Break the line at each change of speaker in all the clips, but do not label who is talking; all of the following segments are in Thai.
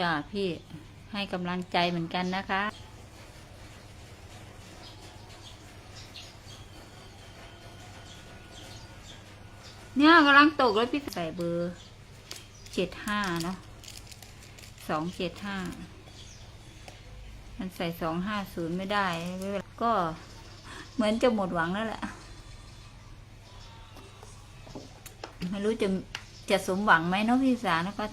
จ้าพี่ให้กำลังใจเหมือนกันนะคะ เนี่ยกำลังตกแล้วพี่ใส่เบอร์เจ็ดห้าเนาะสองเจ็ดห้ามันใส่สองห้าศูนย์ไม่ได้ไม่เป็นก็เหมือนจะหมดหวังแล้วแหละ ไม่รู้จะจะสมหวังไหมเนาะพี่สานะก็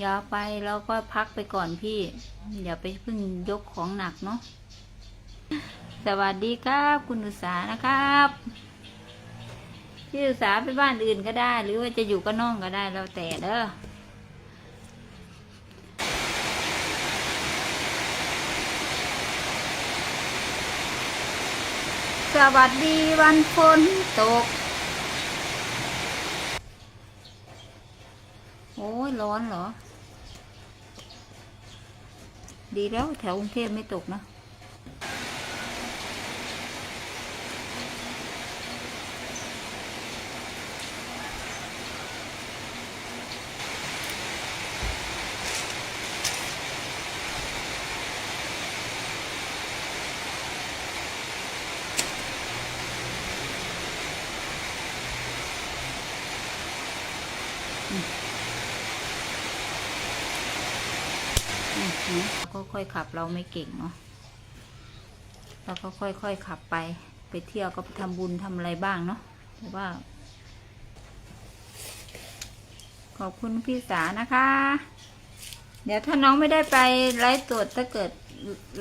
อย่าไปแล้วก็พักไปก่อนพี่ อย่าไปเพิ่งยกของหนักเนาะสวัสดีครับ คุณอุตสานะครับพี่อุตสาไปบ้านอื่นก็ได้ หรือว่าจะอยู่กับน้องก็ได้แล้วแต่เด้อสวัสดีวันฝนตก โอ้ยร้อนเหรอ ดีแล้วแถวกรุงเทพไม่ตกนะ อือหือก็ค่อยขับเราไม่เก่งเนาะเราก็ค่อยๆขับไป ไปเที่ยวก็ไปทำบุญทำอะไรบ้างเนาะแต่ว่า ขอบคุณพี่สานะคะ เดี๋ยวถ้าน้องไม่ได้ไปไลฟ์สดถ้าเกิด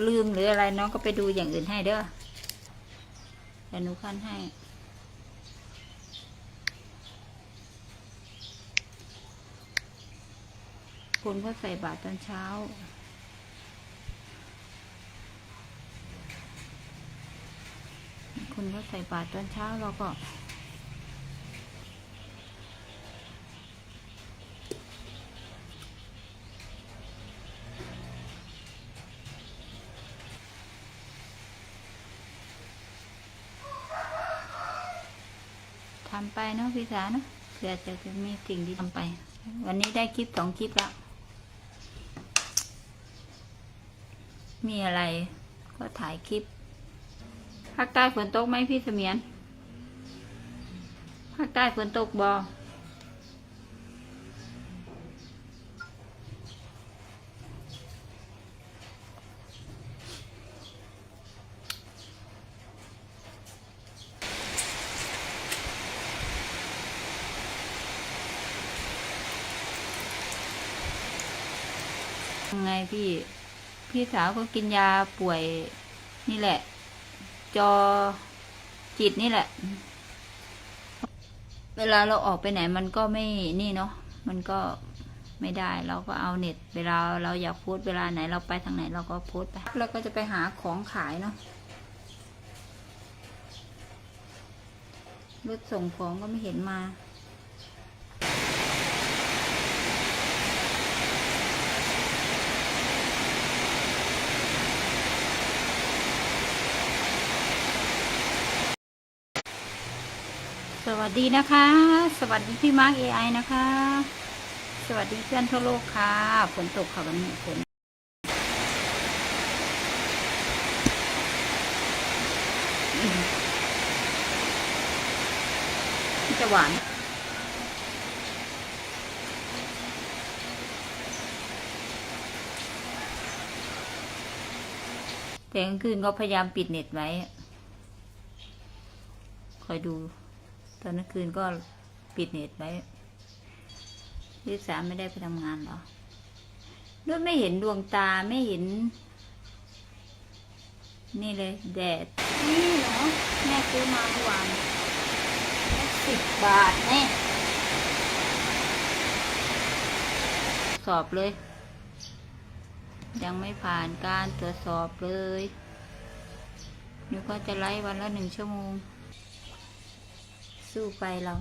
ลืมหรืออะไรน้องก็ไปดูอย่างอื่นให้เด้อเดี๋ยวหนูขั้นให้คนก็ใส่บาตรตอนเช้า นก็ใส่บาตรตอนเช้าเราก็ทำไปเนาะพี่สาเนาะเผื่อจะจะมีสิ่งที่ทำไป วันนี้ได้คลิปสองคลิปแล้ว มีอะไรก็ถ่ายคลิป ภาคใต้ฝนตกไหมพี่เสมียน ภาคใต้ฝนตกบอยังไงพี่ พี่สาวก็กินยาป่วยนี่แหละ จอจิตนี่แหละ เวลาเราออกไปไหนมันก็ไม่นี่เนาะมันก็ไม่ได้เราก็เอาเน็ต เวลาเราอยากโพสต์เวลาไหนเราไปทางไหนเราก็โพสไปเราก็จะไปหาของขายเนาะรถส่งของก็ไม่เห็นมา สวัสดีนะคะ สวัสดีพี่มาร์กเอไอนะคะ สวัสดีเพื่อนทั่วโลกค่ะฝนตกค่ะวันนี้ฝนจะหวานแต่กลางคืนก็พยายามปิดเน็ตไว้ คอยดู ตอนกลางคืนก็ปิดเน็ตไว้ลิสาไม่ได้ไปทำงานเหรอด้วยไม่เห็นดวงตาไม่เห็น นี่เลยแดด นี่เหรอ แม่ซื้อมาเมื่อวานสิบบาทแน่สอบเลย ยังไม่ผ่านการตรวจสอบเลยนี่ก็จะไล่วันละหนึ่งชั่วโมง สู้ไปเรา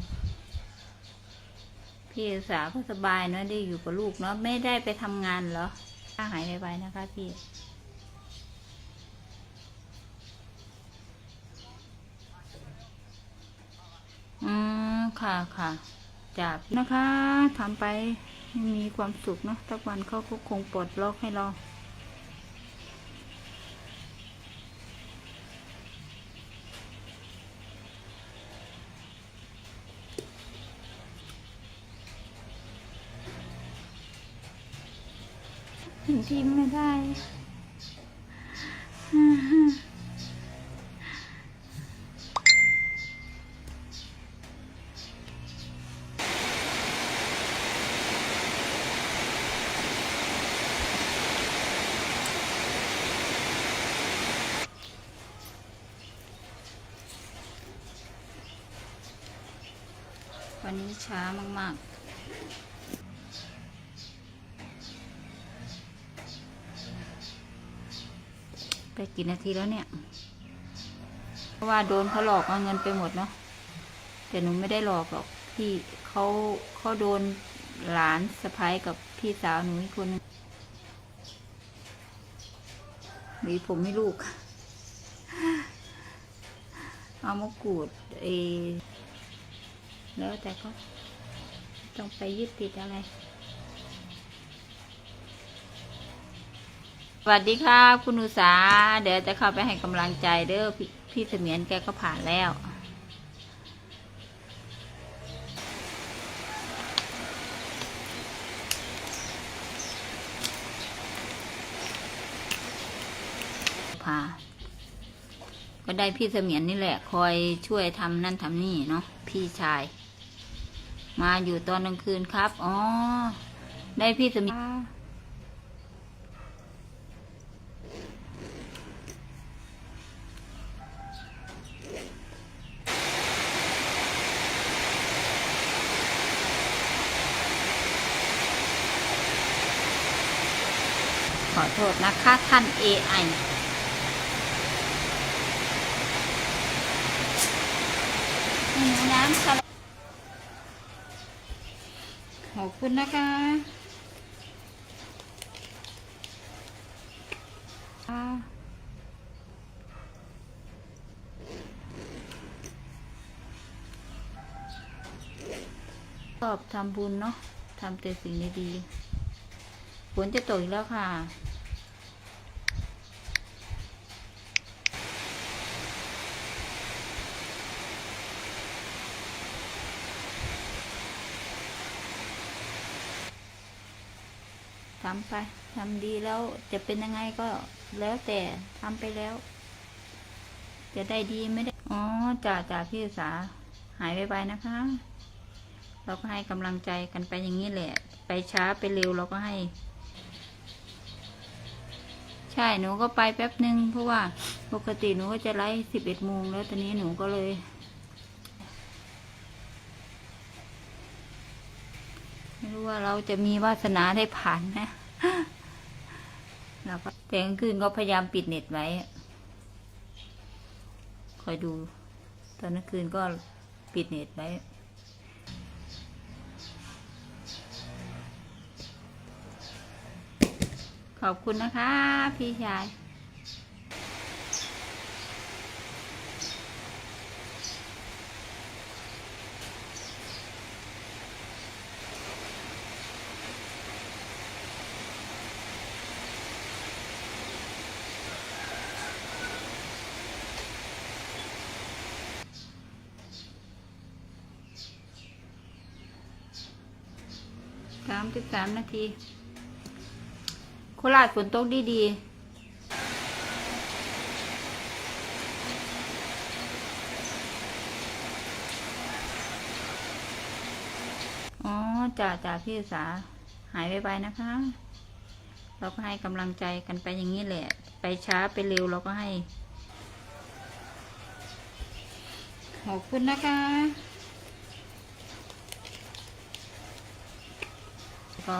พี่สาวก็สบายเนาะได้อยู่กับลูกเนาะไม่ได้ไปทำงานเหรอถ้าหายไปๆนะคะ พี่อืมค่ะค่ะจับนะคะทำไปมีความสุขเนาะทุกวันเขาก็คงปลดล็อกให้เรา ถึงทิมไม่ได้วันนี้ช้ามาก ๆ ไปกี่นาทีแล้วเนี่ย เพราะว่าโดนเขาหลอกเอาเงินไปหมดเนาะแต่หนูไม่ได้หลอกหรอกพี่เขาเขาโดนหลานสะพ้ายกับพี่สาวหนูอีกคนนึงหวีผมให้ลูก เอามากรูดเออแล้วแต่ก็ต้องไปยึดติดอะไร สวัสดีค่ะคุณอุตสาเดี๋ยวจะเข้าไปให้กำลังใจเด้อพี่พี่เสมียนแกก็ผ่านแล้ว ผ่า ก็ได้พี่เสมียนนี่แหละ คอยช่วยทำนั่นทำนี่เนาะพี่ชาย มาอยู่ตอนกลางคืนครับ อ๋อ ได้พี่เสมียน ขอโทษ นะคะท่าน AI น้ำสลัดขอบคุณนะคะชอบทำบุญเนาะทำแต่สิ่งดีๆฝนจะตกอีกแล้วค่ะ ทำไปทำดีแล้วจะเป็นยังไงก็แล้วแต่ทำไปแล้ว จะได้ดีไม่ได้ อ๋อจ่าจ่าพี่สาหายไปๆนะคะ เราก็ให้กำลังใจกันไปอย่างนี้แหละ ไปช้าไปเร็วเราก็ให้ ใช่หนูก็ไปแป๊บหนึ่งเพราะว่าปกติหนูก็จะไลฟ์สิบเอ็ดโมงแล้วตอนนี้หนูก็เลย ไม่รู้ ว่าเราจะมีวาสนาได้ผ่านนะเราก็แต่งคืนก็พยายามปิดเน็ตไว้ คอยดู ตอนกลางคืนก็ปิดเน็ตไว้ขอบคุณนะคะ พี่ชาย สามสิบสามนาที โคราชฝนตกดีดีๆอ๋อจ่าจ่าพี่สาหายไปๆนะคะ เราก็ให้กำลังใจกันไปอย่างนี้แหละ ไปช้าไปเร็วเราก็ให้ ขอบคุณนะคะ ก็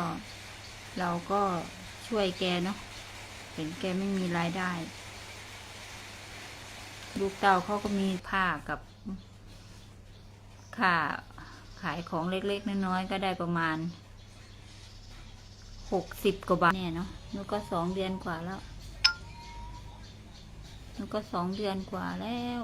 เราก็ช่วยแกเนาะเห็นแกไม่มีรายได้ ลูกเต้าเขาก็มีผ้ากับค่าขายของเล็กๆน้อยๆก็ได้ประมาณหกสิบกว่าบาทเนี่ยเนาะนูก็สองเดือนกว่าแล้วนูก็สองเดือนกว่าแล้ว